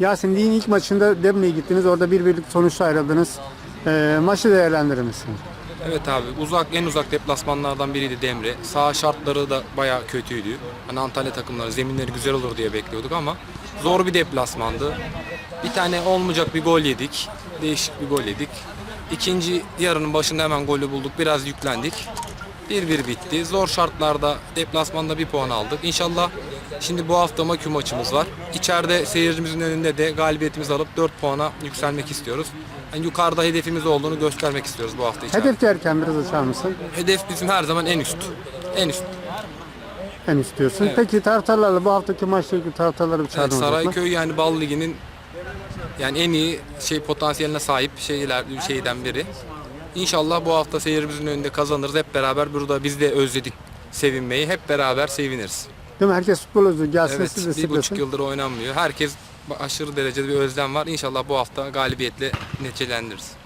Yasin ligin ilk maçında Demre'ye gittiniz. Orada bir birlik sonuçla ayrıldınız. Ee, maçı değerlendirir misin? Evet abi uzak en uzak deplasmanlardan biriydi Demre. Sağ şartları da bayağı kötüydü. Hani Antalya takımları zeminleri güzel olur diye bekliyorduk ama zor bir deplasmandı. Bir tane olmayacak bir gol yedik. Değişik bir gol yedik. İkinci yarının başında hemen golü bulduk. Biraz yüklendik. 1-1 bitti. Zor şartlarda deplasmanda bir puan aldık. İnşallah şimdi bu hafta Makü maçımız var. İçeride seyircimizin önünde de galibiyetimizi alıp 4 puana yükselmek istiyoruz. Yani yukarıda hedefimiz olduğunu göstermek istiyoruz bu hafta içeride. Hedef derken biraz açar mısın? Hedef bizim her zaman en üst. En üst. En istiyorsun. Evet. Peki taraftarlarla bu haftaki maçla ilgili taraftarları bir Evet, çağrın olacak mı? Sarayköy yani Bal Ligi'nin yani en iyi şey potansiyeline sahip şeyler şeyden biri. İnşallah bu hafta seyircimizin önünde kazanırız. Hep beraber burada biz de özledik sevinmeyi. Hep beraber seviniriz. Değil mi? Herkes futbol özlüyor. Gelsin Evet, siz de bir buçuk yıldır oynanmıyor. Herkes aşırı derecede bir özlem var. İnşallah bu hafta galibiyetle neticelendiririz.